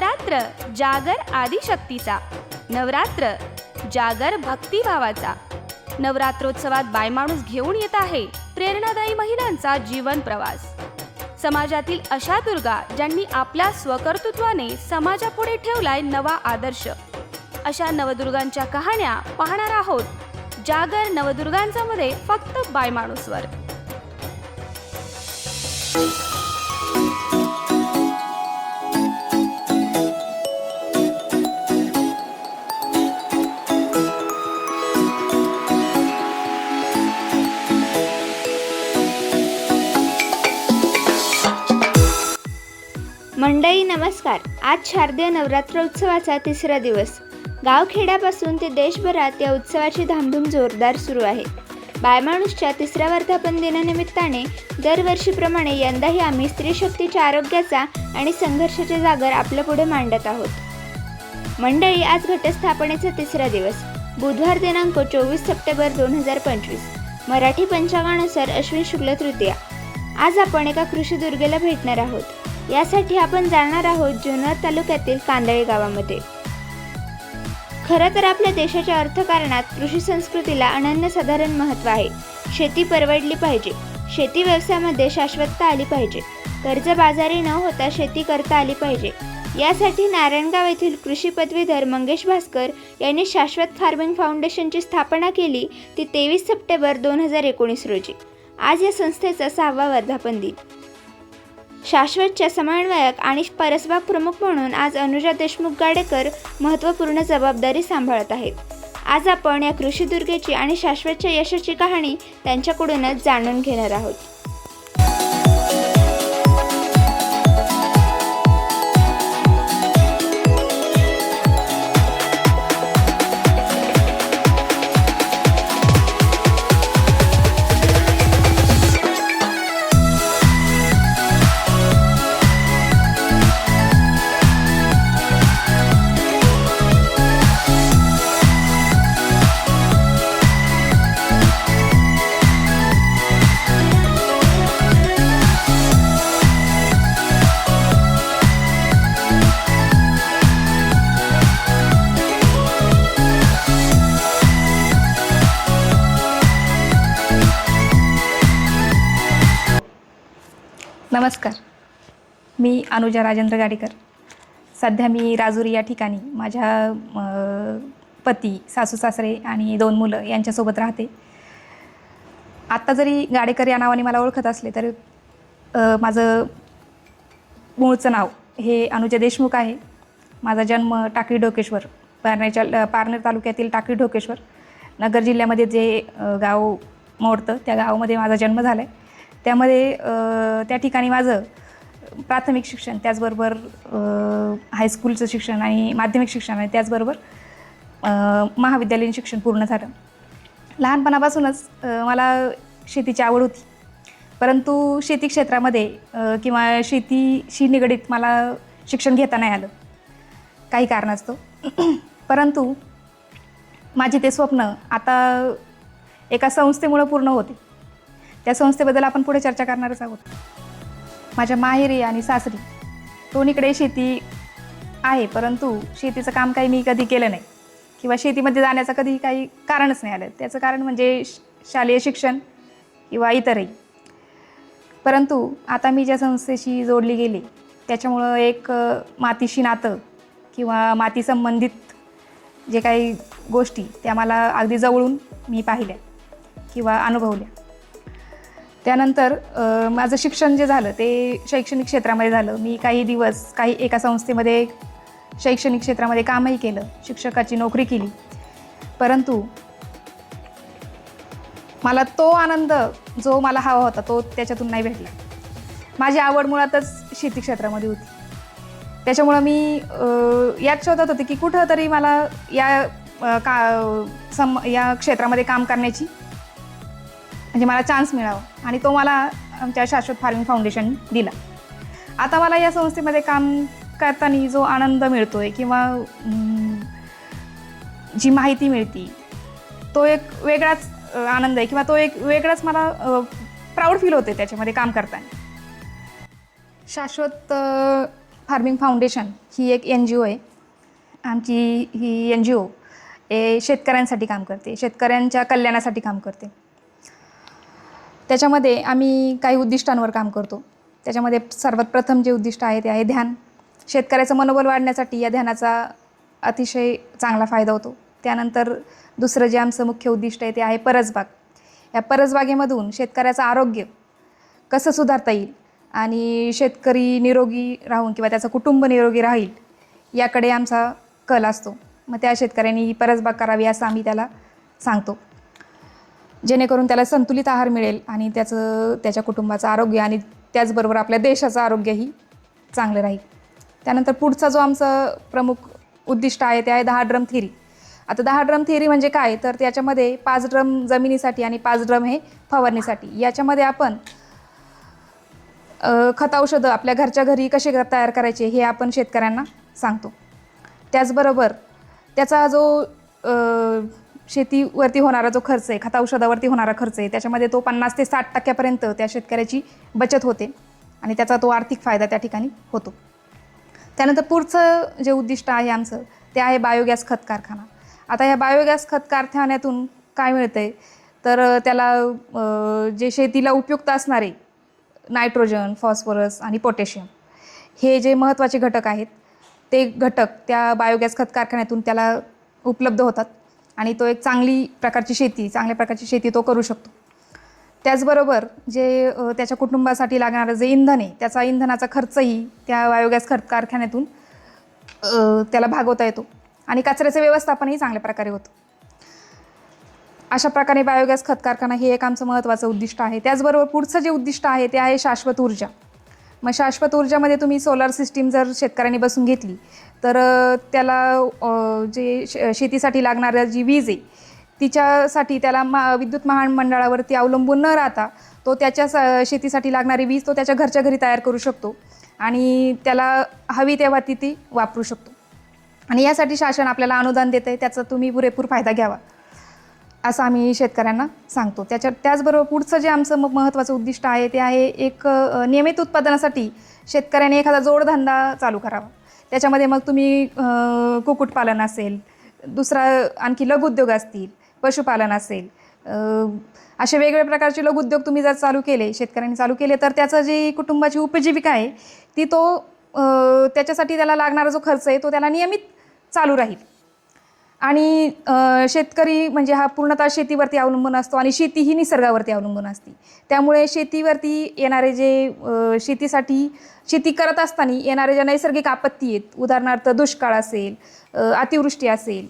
नवरात्र जागर आदिशक्तीचा. नवरात्र जागर भक्तिभावाचा. नवरात्रोत्सवात बायमाणूस घेऊन येत आहे प्रेरणादायी महिलांचा जीवन प्रवास. समाजातील अशा दुर्गा ज्यांनी आपल्या स्वकर्तृत्वाने समाजापुढे ठेवलाय नवा आदर्श. अशा नवदुर्गांच्या कहाण्या पाहणार आहोत जागर नवदुर्गांचा मध्ये फक्त बायमाणूसवर. नमस्कार. आज शारदीय नवरात्र उत्सवाचा तिसरा दिवस. गावखेड्यापासून ते देशभरात या उत्सवाची धामधूम जोरदार सुरू आहे. बायमाणूसच्या तिसऱ्या वर्धापन दिनानिमित्ताने दरवर्षीप्रमाणे यंदाही आम्ही स्त्री शक्तीच्या आरोग्याचा आणि संघर्षाचे जागर आपल्या पुढे मांडत आहोत. मंडळी आज घटस्थापनेचा तिसरा दिवस. बुधवार दिनांक चोवीस सप्टेंबर दोन हजार पंचवीस. मराठी पंचांगानुसार अश्विन शुक्ल तृतीया. आज आपण एका कृषी दुर्गेला भेटणार आहोत. यासाठी आपण जाणार आहोत जुन्नर तालुक्यातील कांदळे गावामध्ये. खरं तर आपल्या देशाच्या अर्थकारणात कृषी संस्कृतीला अनन्यसाधारण महत्त्व आहे. शेती परवडली पाहिजे. शेती व्यवसायामध्ये शाश्वतता आली पाहिजे. कर्जबाजारी न होता शेती करता आली पाहिजे. यासाठी नारायणगाव येथील कृषी पदवीधर मंगेश भास्कर यांनी शाश्वत फार्मिंग फाउंडेशनची स्थापना केली ती तेवीस सप्टेंबर दोन हजार एकोणीस रोजी. आज या संस्थेचा सहावा वर्धापन दिन. शाश्वतच्या समन्वयक आणि परसबाग प्रमुख म्हणून आज अनुजा देशमुख गाडेकर महत्त्वपूर्ण जबाबदारी सांभाळत आहेत. आज आपण या कृषी दुर्गेची आणि शाश्वतच्या यशाची कहाणी त्यांच्याकडूनच जाणून घेणार आहोत. नमस्कार. मी अनुजा राजेंद्र गाडेकर. सध्या मी राजुरी या ठिकाणी. माझ्या पती सासू सासरे आणि दोन मुलं यांच्यासोबत राहते. आत्ता जरी गाडेकर या नावाने मला ओळखत असले तर माझं मूळचं नाव हे अनुजा देशमुख आहे. माझा जन्म टाकळी ढोकेश्वर पारनेरच्या पारनेर तालुक्यातील टाकळी ढोकेश्वर नगर जिल्ह्यामध्ये जे गाव मोडतं त्या गावामध्ये माझा जन्म झाला आहे त्यामध्ये त्या ठिकाणी माझं प्राथमिक शिक्षण त्याचबरोबर हायस्कूलचं शिक्षण आणि माध्यमिक शिक्षण आणि त्याचबरोबर महाविद्यालयीन शिक्षण पूर्ण झालं. लहानपणापासूनच मला शेतीची आवड होती. परंतु शेती क्षेत्रामध्ये किंवा शेतीशी निगडीत मला शिक्षण घेता नाही आलं. काही कारणास्तव. परंतु माझे ते स्वप्न आता एका संस्थेमुळं पूर्ण होते. त्या संस्थेबद्दल आपण पुढे चर्चा करणारच आहोत. माझ्या माहेरी आणि सासरी दोन्हीकडे शेती आहे परंतु शेतीचं काम काही मी कधी केलं नाही किंवा शेतीमध्ये जाण्याचं कधी काही कारणच नाही आलं. त्याचं कारण म्हणजे श- शालेय शिक्षण किंवा इतरही. परंतु आता मी ज्या संस्थेशी जोडली गेली त्याच्यामुळं एक मातीशी नातं किंवा माती संबंधित जे काही गोष्टी त्या मला अगदी जवळून मी पाहिल्या किंवा अनुभवल्या. त्यानंतर माझं शिक्षण जे झालं ते शैक्षणिक क्षेत्रामध्ये झालं. मी काही दिवस काही एका संस्थेमध्ये शैक्षणिक क्षेत्रामध्ये कामही केलं. शिक्षकाची नोकरी केली. परंतु मला तो आनंद जो मला हवा होता तो त्याच्यातून नाही भेटला. माझी आवड मुळातच शेती क्षेत्रामध्ये होती. त्याच्यामुळं मी अ, यात शोधत होते की कुठं तरी मला या का सम या क्षेत्रामध्ये काम करण्याची म्हणजे मला चान्स मिळावा. आणि तो मला आमच्या शाश्वत फार्मिंग फाउंडेशन दिला. आता मला या संस्थेमध्ये काम करताना जो आनंद मिळतो आहे किंवा जी माहिती मिळते तो एक वेगळाच आनंद आहे किंवा तो एक वेगळाच मला प्राऊड फील होते त्याच्यामध्ये काम करताना. शाश्वत फार्मिंग फाउंडेशन ही एक एन जी ओ आहे. आमची ही एन जी ओ हे शेतकऱ्यांसाठी काम करते. शेतकऱ्यांच्या कल्याणासाठी काम करते. त्याच्यामध्ये आम्ही काही उद्दिष्टांवर काम करतो. त्याच्यामध्ये सर्वात प्रथम जे उद्दिष्ट आहे ते आहे ध्यान. शेतकऱ्याचं मनोबल वाढण्यासाठी या ध्यानाचा अतिशय चांगला फायदा होतो. त्यानंतर दुसरं जे आमचं मुख्य उद्दिष्ट आहे ते आहे परसबाग. या परसबागेमधून शेतकऱ्याचं आरोग्य कसं सुधारता येईल आणि शेतकरी निरोगी राहून किंवा त्याचं कुटुंब निरोगी राहील याकडे आमचा कल असतो. मग त्या शेतकऱ्यांनी ही परसबाग करावी असं आम्ही त्याला सांगतो. जेणेकरून त्याला संतुलित आहार मिळेल आणि त्याचं त्याच्या कुटुंबाचं आरोग्य आणि त्याचबरोबर आपल्या देशाचं आरोग्यही चांगलं राहील. त्यानंतर पुढचा जो आमचा प्रमुख उद्दिष्ट आहे ते आहे दहा ड्रम थिरी. आता दहा ड्रम थिअरी म्हणजे काय? तर त्याच्यामध्ये पाच ड्रम जमिनीसाठी आणि पाच ड्रम हे फवारणीसाठी. याच्यामध्ये आपण खत औषधं आपल्या घरच्या घरी कसे तयार करायचे हे आपण शेतकऱ्यांना सांगतो. त्याचबरोबर त्याचा जो शेतीवरती होणारा जो खर्च आहे खत औषधावरती होणारा खर्च आहे त्याच्यामध्ये तो पन्नास ते साठ टक्क्यापर्यंत त्या शेतकऱ्याची बचत होते आणि त्याचा तो आर्थिक फायदा त्या ठिकाणी होतो. त्यानंतर पुढचं जे उद्दिष्ट आहे आमचं ते आहे बायोगॅस खत कारखाना. आता ह्या बायोगॅस खत कारखान्यातून काय मिळतं आहे तर त्याला जे शेतीला उपयुक्त असणारे नायट्रोजन फॉस्फरस आणि पोटॅशियम हे जे महत्त्वाचे घटक आहेत ते घटक त्या बायोगॅस खत कारखान्यातून त्याला उपलब्ध होतात. आणि तो एक चांगली प्रकारची शेती चांगल्या प्रकारची शेती तो करू शकतो. त्याचबरोबर जे त्याच्या कुटुंबासाठी लागणारं जे इंधन आहे त्याचा इंधनाचा खर्चही त्या बायोगॅस खत कारखान्यातून त्याला भागवता येतो. आणि कचऱ्याचं व्यवस्थापनही चांगल्या प्रकारे होतं. अशा प्रकारे बायोगॅस खत कारखाना हे एक आमचं महत्त्वाचं उद्दिष्ट आहे. त्याचबरोबर पुढचं जे उद्दिष्ट आहे ते आहे शाश्वत ऊर्जा. मग शाश्वत ऊर्जामध्ये तुम्ही सोलार सिस्टीम जर शेतकऱ्यांनी बसून घेतली तर त्याला जे शेतीसाठी लागणाऱ्या जी वीज आहे तिच्यासाठी त्याला मा विद्युत महामंडळावरती अवलंबून न राहता तो त्याच्या सा शेतीसाठी लागणारी वीज तो त्याच्या घरच्या घरी तयार करू शकतो आणि त्याला हवी तेव्हा ती ती वापरू शकतो. आणि यासाठी शासन आपल्याला अनुदान देतं आहे त्याचा तुम्ही पुरेपूर फायदा घ्यावा. असं आम्ही शेतकऱ्यांना सांगतो. त्याच्या त्याचबरोबर पुढचं जे आमचं मग महत्त्वाचं उद्दिष्ट आहे ते आहे एक नियमित उत्पादनासाठी शेतकऱ्याने एखादा जोडधंदा चालू करावा. त्याच्यामध्ये मग तुम्ही कुक्कुटपालन असेल दुसरा आणखी लघुउद्योग असतील पशुपालन असेल असे वेगवेगळ्या प्रकारचे लघुउद्योग तुम्ही जर चालू केले शेतकऱ्यांनी चालू केले तर त्याचं जी कुटुंबाची उपजीविका आहे ती तो त्याच्यासाठी त्याला लागणारा जो खर्च आहे तो त्याला नियमित चालू राहील. आणि शेतकरी म्हणजे हा पूर्णतः शेतीवरती अवलंबून असतो आणि शेती ही निसर्गावरती अवलंबून असते. त्यामुळे शेतीवरती येणारे जे शेतीसाठी शेती करत असताना येणारे ज्या नैसर्गिक आपत्ती आहेत उदाहरणार्थ दुष्काळ असेल अतिवृष्टी असेल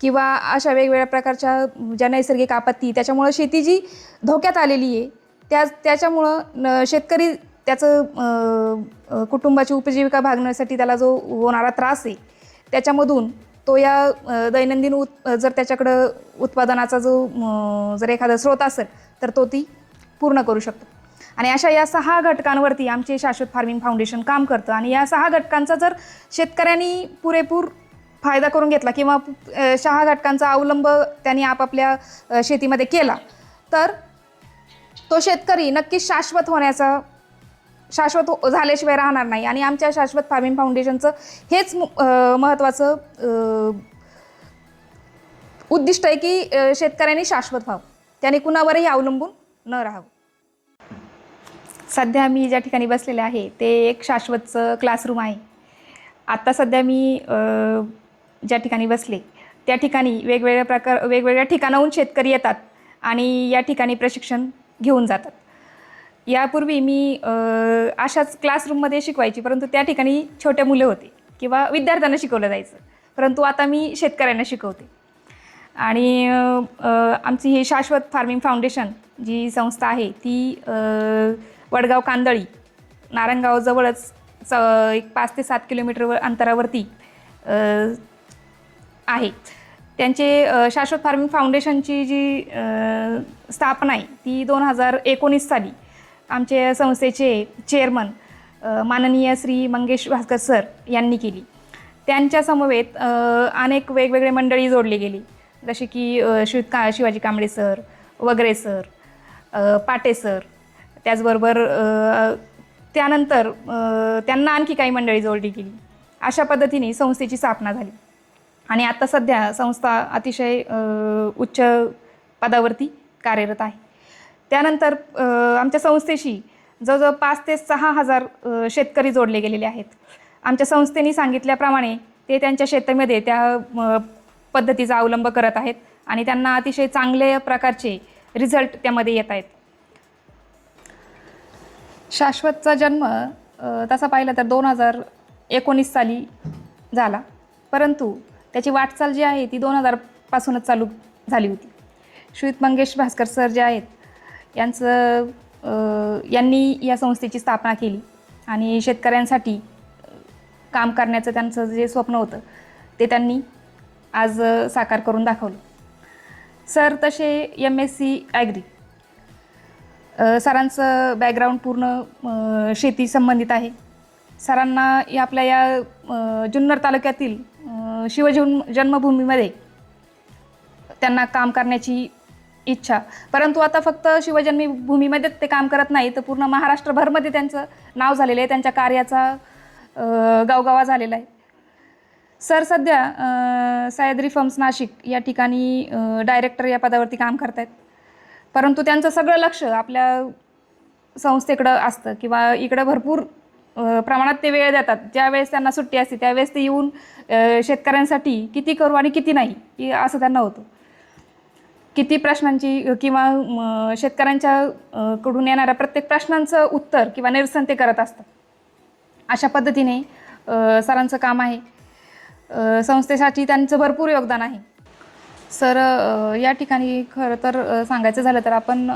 किंवा अशा वेगवेगळ्या प्रकारच्या ज्या नैसर्गिक आपत्ती त्याच्यामुळं शेती जी धोक्यात आलेली आहे त्या त्याच्यामुळं न शेतकरी त्याचं कुटुंबाची उपजीविका भागण्यासाठी त्याला जो होणारा त्रास आहे त्याच्यामधून तो या दैनंदिन उत् जर त्याच्याकडं उत्पादनाचा जो जर एखादा स्रोत असेल तर तो ती पूर्ण करू शकतो. आणि अशा या सहा घटकांवरती आमचे शाश्वत फार्मिंग फाउंडेशन काम करतं. आणि या सहा घटकांचा जर शेतकऱ्यांनी पुरेपूर फायदा करून घेतला किंवा सहा घटकांचा अवलंब त्यांनी आपापल्या शेतीमध्ये केला तर तो शेतकरी नक्कीच शाश्वत होण्याचा शाश्वत हो- झाल्याशिवाय राहणार नाही. आणि आमच्या शाश्वत फार्मिंग फाउंडेशनचं हेच महत्त्वाचं उद्दिष्ट आहे की शेतकऱ्यांनी शाश्वत व्हावं. त्याने कुणावरही अवलंबून न राहावं. सध्या मी ज्या ठिकाणी बसलेले आहे ते एक शाश्वतचं क्लासरूम आहे. आत्ता सध्या मी ज्या ठिकाणी बसले त्या ठिकाणी वेगवेगळ्या प्रकार वेगवेगळ्या ठिकाणाहून शेतकरी येतात आणि या ठिकाणी प्रशिक्षण घेऊन जातात. यापूर्वी मी अशाच क्लासरूममध्ये शिकवायची परंतु त्या ठिकाणी छोटे मुलं होते किंवा विद्यार्थ्यांना शिकवलं जायचं. परंतु आता मी शेतकऱ्यांना शिकवते. आणि आमची ही शाश्वत फार्मिंग फाउंडेशन जी संस्था आहे ती वडगाव कांदळी नारायणगावजवळच च एक पाच ते सात किलोमीटरवर अंतरावरती आहे. त्यांचे शाश्वत फार्मिंग फाउंडेशनची जी स्थापना आहे ती दोन हजार एकोणीस साली आमचे संस्थेचे चेअरमन माननीय श्री मंगेश भास्कर सर यांनी केली. त्यांच्या समवेत अनेक वेगवेगळे मंडळी जोडली गेली. जसे की शिव का शिवाजी कांबळे सर वगैरे सर पाटे सर त्याचबरोबर त्यानंतर त्यांना आणखी काही मंडळी जोडली गेली. अशा पद्धतीने संस्थेची स्थापना झाली. आणि आता सध्या संस्था अतिशय उच्च पदावरती कार्यरत आहे. त्यानंतर आमच्या संस्थेशी जवळजवळ पाच ते सहा हजार शेतकरी जोडले गेलेले आहेत. आमच्या संस्थेने सांगितल्याप्रमाणे ते त्यांच्या शेतामध्ये त्या पद्धतीचा अवलंब करत आहेत आणि त्यांना अतिशय चांगल्या प्रकारचे रिझल्ट त्यामध्ये येत आहेत. शाश्वतचा जन्म तसा पाहिला तर दोन हजार एकोणीस साली झाला. परंतु त्याची वाटचाल जी आहे ती दोन हजारपासूनच चालू झाली होती. श्रीत मंगेश भास्कर सर जे आहेत यांचं यांनी या संस्थेची स्थापना केली. आणि शेतकऱ्यांसाठी काम करण्याचं त्यांचं जे स्वप्न होतं ते त्यांनी आज साकार करून दाखवलं. सर तसे एम एस सी ॲग्री सरांचं बॅकग्राऊंड पूर्ण शेती संबंधित आहे. सरांना या आपल्या या जुन्नर तालुक्यातील अ, शिवजन्म जन्मभूमीमध्ये त्यांना काम करण्याची इच्छा. परंतु आता फक्त शिवजन्मी भूमीमध्येच ते काम करत नाही तर पूर्ण महाराष्ट्रभरमध्ये त्यांचं नाव झालेलं आहे त्यांच्या कार्याचा गावगावा झालेला आहे. सर सध्या सह्याद्री फर्म्स नाशिक या ठिकाणी डायरेक्टर या पदावरती काम करत आहेत परंतु त्यांचं सगळं लक्ष आपल्या संस्थेकडं असतं किंवा इकडं भरपूर प्रमाणात ते वेळ देतात. ज्यावेळेस त्यांना सुट्टी असते त्यावेळेस ते येऊन शेतकऱ्यांसाठी किती करू आणि किती नाही असं त्यांना होतं. किती प्रश्नांची किंवा शेतकऱ्यांच्या कडून येणाऱ्या प्रत्येक प्रश्नांचं उत्तर किंवा निरसन ते करत असतात अशा पद्धतीने सरांचं काम आहे. संस्थेसाठी त्यांचं भरपूर योगदान आहे. सर या ठिकाणी खरं तर सांगायचं झालं तर आपण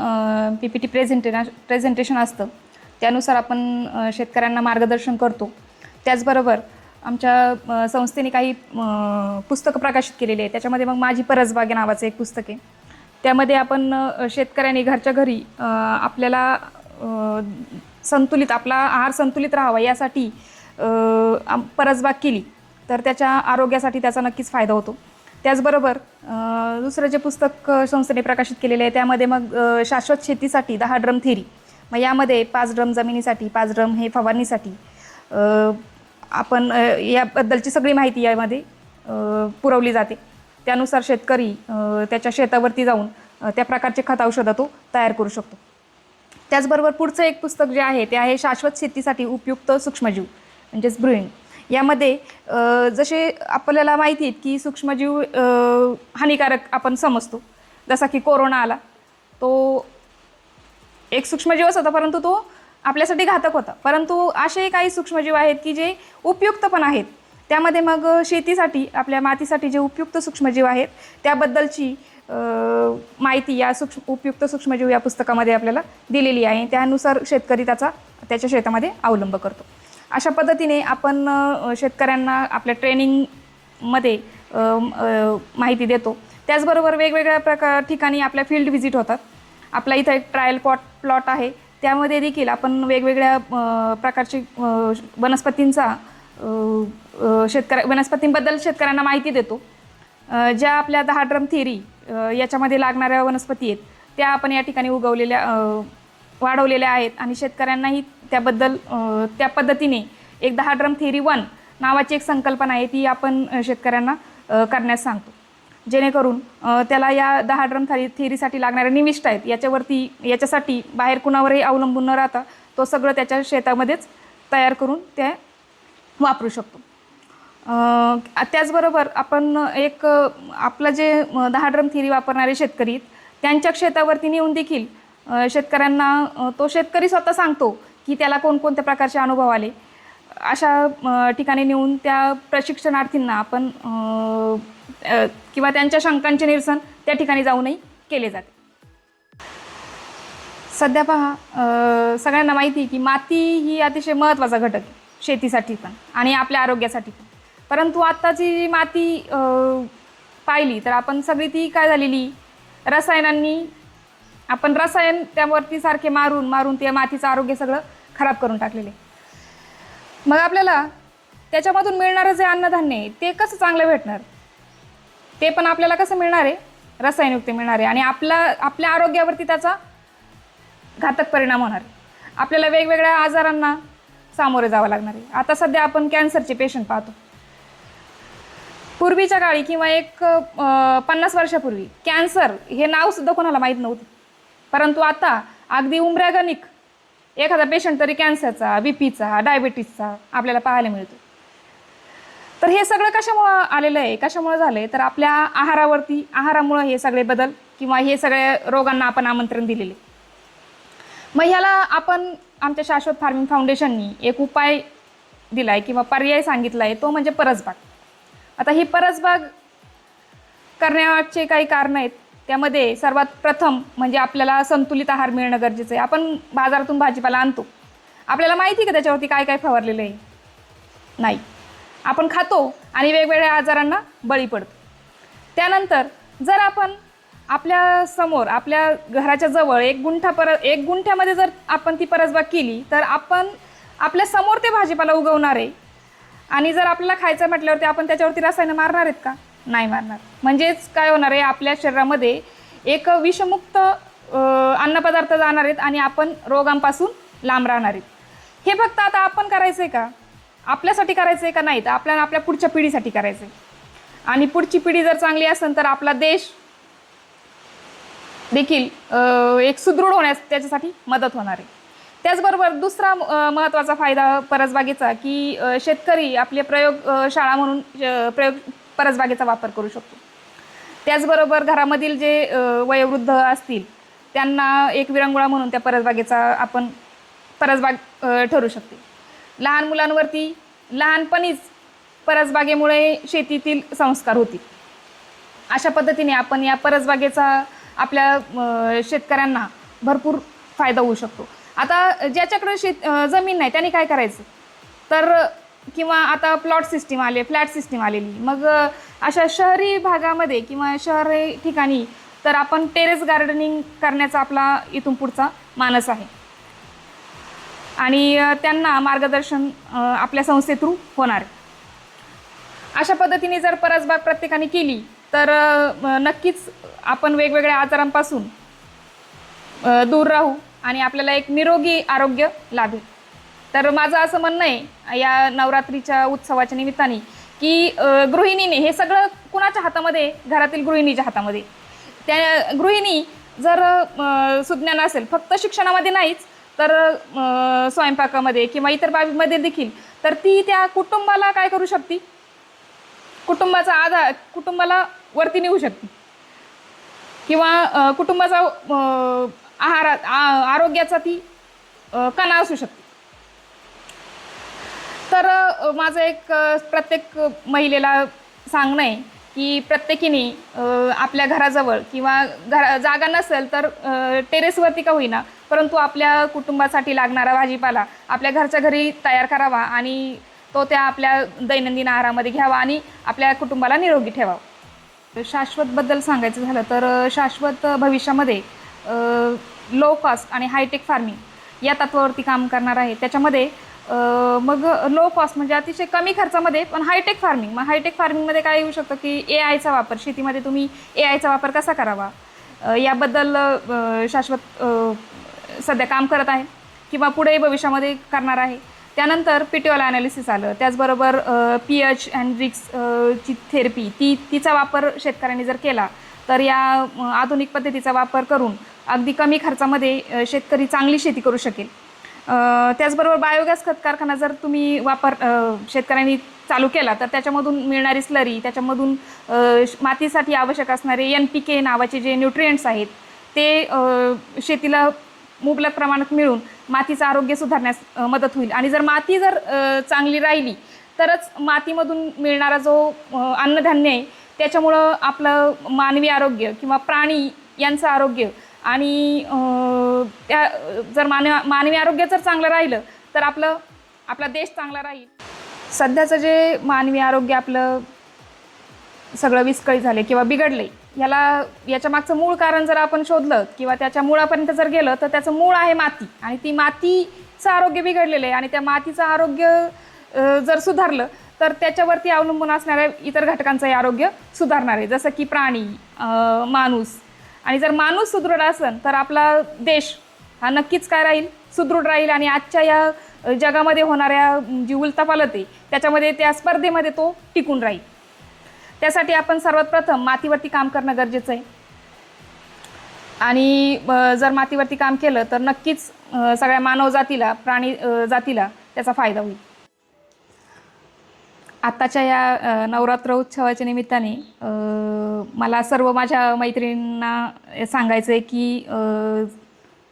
पी पी टी प्रेझेंटेना प्रेझेंटेशन असतं. त्यानुसार आपण शेतकऱ्यांना मार्गदर्शन करतो. त्याचबरोबर आमच्या संस्थेने काही पुस्तकं प्रकाशित केलेली आहे त्याच्यामध्ये मग माझी परसबाग नावाचं एक पुस्तक आहे. त्यामध्ये आपण शेतकऱ्याने शेतकऱ्यांनी घरच्या घरी आपल्याला संतुलित आपला आहार संतुलित राहावा यासाठी परसबाग केली. तर त्याच्या आरोग्यासाठी त्याचा नक्कीच फायदा होतो. त्याचबरोबर दुसरं जे पुस्तक संस्थेने प्रकाशित केलेले आहे त्यामध्ये मग शाश्वत शेतीसाठी दहा ड्रम थेरी. मग यामध्ये पाच ड्रम जमिनीसाठी पाच ड्रम हे फवारणीसाठी आपण याबद्दलची सगळी माहिती यामध्ये पुरवली जाते. त्यानुसार शेतकरी त्याच्या शेतावरती जाऊन त्या प्रकारचे खत औषधं तो तयार करू शकतो. त्याचबरोबर पुढचं एक पुस्तक जे आहे ते आहे शाश्वत शेतीसाठी उपयुक्त सूक्ष्मजीव म्हणजेच ब्रुईंग. यामध्ये जसे आपल्याला माहिती आहेत की सूक्ष्मजीव हानिकारक आपण समजतो. जसा की कोरोना आला तो एक सूक्ष्मजीवच होता परंतु तो आपल्यासाठी घातक होता. परंतु असे काही सूक्ष्मजीव आहेत की जे उपयुक्त पण आहेत. त्यामध्ये मग शेतीसाठी आपल्या मातीसाठी जे उपयुक्त सूक्ष्मजीव आहेत त्याबद्दलची माहिती या सूक्ष्म उपयुक्त सूक्ष्मजीव या पुस्तकामध्ये आपल्याला दिलेली आहे. त्यानुसार शेतकरी त्याचा त्याच्या शेतामध्ये अवलंब करतो. अशा पद्धतीने आपण शेतकऱ्यांना आपल्या ट्रेनिंगमध्ये माहिती देतो. त्याचबरोबर वेगवेगळ्या प्रकार ठिकाणी आपल्या फील्ड व्हिजिट होतात. आपला इथं एक ट्रायल पॉट प्लॉट आहे. त्यामध्ये देखील आपण वेगवेगळ्या प्रकारची प्रकारचे वनस्पतींचा शेतकऱ्या वनस्पतींबद्दल शेतकऱ्यांना माहिती देतो. ज्या आपल्या दहा ड्रम थेरी याच्यामध्ये लागणाऱ्या वनस्पती आहेत त्या आपण या ठिकाणी उगवलेल्या वाढवलेल्या आहेत आणि शेतकऱ्यांनाही त्याबद्दल त्या पद्धतीने एक दहा ड्रम थेरी वन नावाची एक संकल्पना आहे ती आपण शेतकऱ्यांना करण्यास सांगतो. जेणेकरून त्याला या दहा ड्रम थारी थेरीसाठी लागणाऱ्या निविष्ट आहेत याच्यावरती याच्यासाठी बाहेर कुणावरही अवलंबून न राहता तो सगळं त्याच्या शेतामध्येच तयार करून ते वापरू शकतो. त्याचबरोबर आपण एक आपलं जे दहा ड्रम थिरी वापरणारे शेतकरी त्यांच्या शेतावरती नेऊन देखील शेतकऱ्यांना तो शेतकरी स्वतः सांगतो की त्याला कोणकोणत्या प्रकारचे अनुभव आले. अशा ठिकाणी नेऊन त्या प्रशिक्षणार्थींना आपण किंवा त्यांच्या शंकांचे निरसन त्या ठिकाणी जाऊनही केले जाते. सध्या पहा सगळ्यांना माहिती आहे की माती ही अतिशय महत्त्वाचा घटक शेतीसाठी पण आणि आपल्या आरोग्यासाठी पण. परंतु आत्ताची जी माती पाहिली तर आपण सगळी ती काय झालेली? रसायनांनी आपण रसायन त्यावरती सारखे मारून मारून त्या मातीचं आरोग्य सगळं खराब करून टाकलेले. मग आपल्याला त्याच्यामधून मिळणारं जे अन्नधान्य आहे ते कसं चांगलं भेटणार? ते पण आपल्याला कसं मिळणार आहे? रसायनयुक्त मिळणार आहे आणि आपला आपल्या आरोग्यावरती त्याचा घातक परिणाम होणार आपल्याला वेगवेगळ्या आजारांना सामोरे जावं लागणार आहे. आता सध्या आपण कॅन्सरचे पेशंट पाहतो. पूर्वीच्या काळी किंवा एक पन्नास वर्षापूर्वी कॅन्सर हे नावसुद्धा कोणाला माहीत नव्हतं. परंतु आता अगदी उमऱ्यागणिक एखादा पेशंट तरी कॅन्सरचा बी पीचा डायबिटीसचा आपल्याला पाहायला मिळतो. तर हे सगळं कशामुळं आलेलं आहे? कशामुळं झालं आहे तर आपल्या आहारावरती आहारामुळं हे सगळे बदल किंवा हे सगळ्या रोगांना आपण आमंत्रण दिलेले मग ह्याला आपण आमच्या शाश्वत फार्मिंग फाउंडेशननी एक उपाय दिला आहे किंवा पर्याय सांगितला आहे तो म्हणजे परसबाग. आता ही परसबाग करण्याचे काही कारणं आहेत. त्यामध्ये सर्वात प्रथम म्हणजे आपल्याला संतुलित आहार मिळणं गरजेचं आहे. आपण बाजारातून भाजीपाला आणतो. आपल्याला माहिती आहे का त्याच्यावरती काय काय फवारलेलं आहे? नाही. आपण खातो आणि वेगवेगळ्या आजारांना बळी पडतो. त्यानंतर जर आपण आपल्यासमोर आपल्या घराच्या जवळ एक गुंठा पर एक गुंठ्यामध्ये जर आपण ती परसबाग केली तर आपण आपल्यासमोर ते भाजीपाला उगवणार आहे. आणि जर आपल्याला खायचं म्हटल्यावरती आपण त्याच्यावरती रसायनं मारणार आहेत का? नाही मारणार. म्हणजेच काय होणार आहे आपल्या शरीरामध्ये एक विषमुक्त अन्नपदार्थ जाणार आहेत आणि आपण रोगांपासून लांब राहणार आहेत. हे फक्त आता आपण करायचं आहे का? आपल्यासाठी करायचं आहे का नाही? तर आपल्याला आपल्या पुढच्या पिढीसाठी करायचं आहे आणि पुढची पिढी जर चांगली असेल तर आपला देश देखील एक सुदृढ होण्यास त्याच्यासाठी मदत होणार आहे. त्याचबरोबर दुसरा महत्त्वाचा फायदा परसबागेचा की शेतकरी आपले प्रयोग शाळा म्हणून प्रयोग परसबागेचा वापर करू शकतो. त्याचबरोबर घरामधील जे वयोवृद्ध असतील त्यांना एक विरंगुळा म्हणून त्या परसबागेचा आपण परसबाग ठरू शकते. लहान मुलांवरती लहानपणीच परसबागेमुळे शेतीतील संस्कार होतील. अशा पद्धतीने आपण या परसबागेचा आपल्या शेतकऱ्यांना भरपूर फायदा होऊ शकतो. आता ज्याच्याकडे शेत जमीन नाही त्याने काय करायचं? तर किंवा आता प्लॉट सिस्टीम आले फ्लॅट सिस्टीम आलेली. मग अशा शहरी भागामध्ये किंवा शहरी ठिकाणी तर आपण टेरेस गार्डनिंग करण्याचा आपला इथून पुढचा मानस आहे. आणि त्यांना मार्गदर्शन आपल्या संस्थे थ्रू होणार अशा पद्धतीने जर परसबाग प्रत्येकाने केली तर नक्कीच आपण वेगवेगळ्या आजारांपासून दूर राहू. आणि आपल्याला एक निरोगी आरोग्य लाभेल. तर माझं असं म्हणणं आहे या नवरात्रीच्या उत्सवाच्या निमित्ताने की गृहिणीने हे सगळं कुणाच्या हातामध्ये घरातील गृहिणीच्या हातामध्ये. त्या गृहिणी जर सुज्ञान असेल फक्त शिक्षणामध्ये नाहीच तर स्वयंपाकामध्ये किंवा इतर बाबीमध्ये देखील तर ती त्या कुटुंबाला काय करू शकते? कुटुंबाचा आधार कुटुंबाला वरती नेऊ शकते. किंवा कुटुंबाचा आहारात आरोग्याचा ती कणा असू शकते. तर माझं एक प्रत्येक महिलेला सांगणं आहे की प्रत्येकीने आपल्या घराजवळ किंवा घरा जागा नसेल तर टेरेसवरती का होईना परंतु आपल्या कुटुंबासाठी लागणारा भाजीपाला आपल्या घरच्या घरी तयार करावा आणि तो त्या आपल्या दैनंदिन आहारामध्ये घ्यावा आणि आपल्या कुटुंबाला निरोगी ठेवावा. शाश्वतबद्दल सांगायचं झालं तर शाश्वत भविष्यामध्ये लो कॉस्ट आणि हायटेक फार्मिंग या तत्वावरती काम करणार आहे. त्याच्यामध्ये मग लो कॉस्ट म्हणजे अतिशय कमी खर्चामध्ये पण हायटेक फार्मिंग मग हायटेक फार्मिंगमध्ये काय येऊ शकतं की ए आयचा वापर शेतीमध्ये तुम्ही ए आयचा वापर कसा करावा? याबद्दल शाश्वत सध्या काम करत आहे किंवा पुढे भविष्यामध्ये करणार आहे. त्यानंतर पिटिओल ॲनालिसिस आलं. त्याचबरोबर पी एच अँड रिक्स ची थेरपी ती तिचा वापर शेतकऱ्यांनी जर केला तर या आधुनिक पद्धतीचा वापर करून अगदी कमी खर्चामध्ये शेतकरी चांगली शेती करू शकेल. त्याचबरोबर बायोगॅस खत कारखाना जर तुम्ही वापर शेतकऱ्यांनी चालू केला तर त्याच्यामधून मिळणारी स्लरी त्याच्यामधून मातीसाठी आवश्यक असणारे एन पी के नावाचे जे न्यूट्रिएंट्स आहेत ते शेतीला मुबलक प्रमाणात मिळून मातीचं आरोग्य सुधारण्यास मदत होईल. आणि जर माती जर चांगली राहिली तरच मातीमधून मिळणारा जो अन्नधान्य आहे त्याच्यामुळं आपलं मानवी आरोग्य किंवा प्राणी यांचं आरोग्य आणि त्या जर मानव मानवी आरोग्य जर चांगलं राहिलं तर आपलं आपला देश चांगला राहील. सध्याचं जे मानवी आरोग्य आपलं सगळं विस्कळीत झाले किंवा बिघडले याला याच्या मागचं मूळ कारण जर आपण शोधलं किंवा त्याच्या मुळापर्यंत जर गेलं तर त्याचं मूळ आहे माती. आणि ती मातीचं आरोग्य बिघडलेलं आहे आणि त्या मातीचं आरोग्य जर सुधारलं तर त्याच्यावरती अवलंबून असणाऱ्या इतर घटकांचंही आरोग्य सुधारणार आहे. जसं की प्राणी माणूस आणि जर माणूस सुदृढ असेल तर आपला देश हा नक्कीच काय राहील? सुदृढ राहील आणि आजच्या या जगामध्ये होणाऱ्या जी उलतापालत आहे त्याच्यामध्ये त्या स्पर्धेमध्ये तो टिकून राहील. त्यासाठी आपण सर्वात प्रथम मातीवरती काम करणं गरजेचं आहे. आणि जर मातीवरती काम केलं तर नक्कीच सगळ्या मानव जातीला प्राणी जातीला त्याचा फायदा होईल. आत्ताच्या या नवरात्र उत्सवाच्या निमित्ताने मला सर्व माझ्या मैत्रिणींना सांगायचं आहे की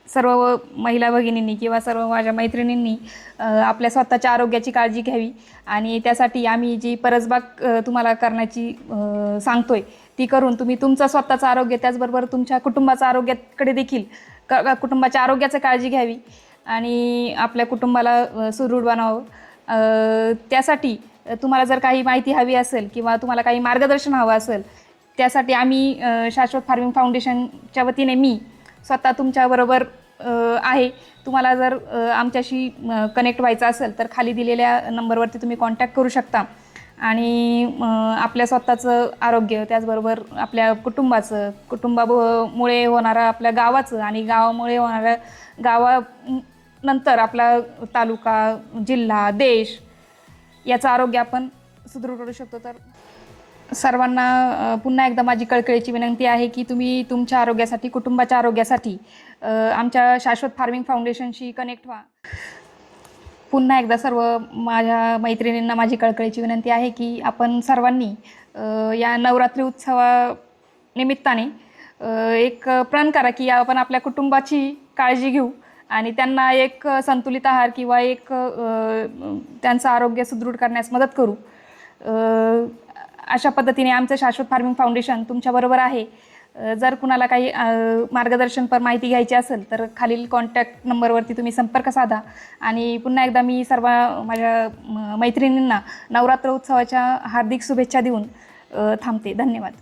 सर्व महिला भगिनींनी किंवा सर्व माझ्या मैत्रिणींनी आपल्या स्वतःच्या आरोग्याची काळजी घ्यावी. आणि त्यासाठी आम्ही जी परसबाग तुम्हाला करण्याची सांगतो सांगतोय ती करून तुम्ही तुमचं स्वतःचं आरोग्य त्याचबरोबर तुमच्या कुटुंबाचं आरोग्याकडे देखील क कुटुंबाच्या आरोग्याची काळजी घ्यावी. आणि आपल्या कुटुंबाला सुदृढ बनावं. त्यासाठी तुम्हाला जर काही माहिती हवी असेल किंवा तुम्हाला काही मार्गदर्शन हवं असेल त्यासाठी आम्ही शाश्वत फार्मिंग फाउंडेशनच्या वतीने मी स्वतः तुमच्याबरोबर आहे. तुम्हाला जर आमच्याशी कनेक्ट व्हायचं असेल तर खाली दिलेल्या नंबरवरती तुम्ही कॉन्टॅक्ट करू शकता. आणि आपल्या स्वतःचं आरोग्य त्याचबरोबर आपल्या कुटुंबाचं कुटुंबामुळे होणारा आपल्या गावाचं आणि गावामुळे होणाऱ्या गावा नंतर आपला तालुका जिल्हा देश याचं आरोग्य आपण सुदृढ करू शकतो. तर सर्वांना पुन्हा एकदा माझी कळकळीची विनंती आहे की तुम्ही तुमच्या आरोग्यासाठी कुटुंबाच्या आरोग्यासाठी आमच्या शाश्वत फार्मिंग फाउंडेशनशी कनेक्ट व्हा. पुन्हा एकदा सर्व माझ्या मैत्रिणींना माझी कळकळीची विनंती आहे की आपण सर्वांनी या नवरात्री उत्सवा निमित्ताने एक प्रण करा की आपण आपल्या कुटुंबाची काळजी घेऊ आणि त्यांना एक संतुलित आहार किंवा एक त्यांचं आरोग्य सुदृढ करण्यास मदत करू. अशा पद्धतीने आमचं शाश्वत फार्मिंग फाउंडेशन तुमच्याबरोबर आहे. जर कुणाला काही मार्गदर्शनपर माहिती घ्यायची असेल तर खालील कॉन्टॅक्ट नंबरवरती तुम्ही संपर्क साधा. आणि पुन्हा एकदा मी सर्व माझ्या म- मैत्रिणींना नवरात्र उत्सवाच्या हार्दिक शुभेच्छा देऊन थांबते. धन्यवाद.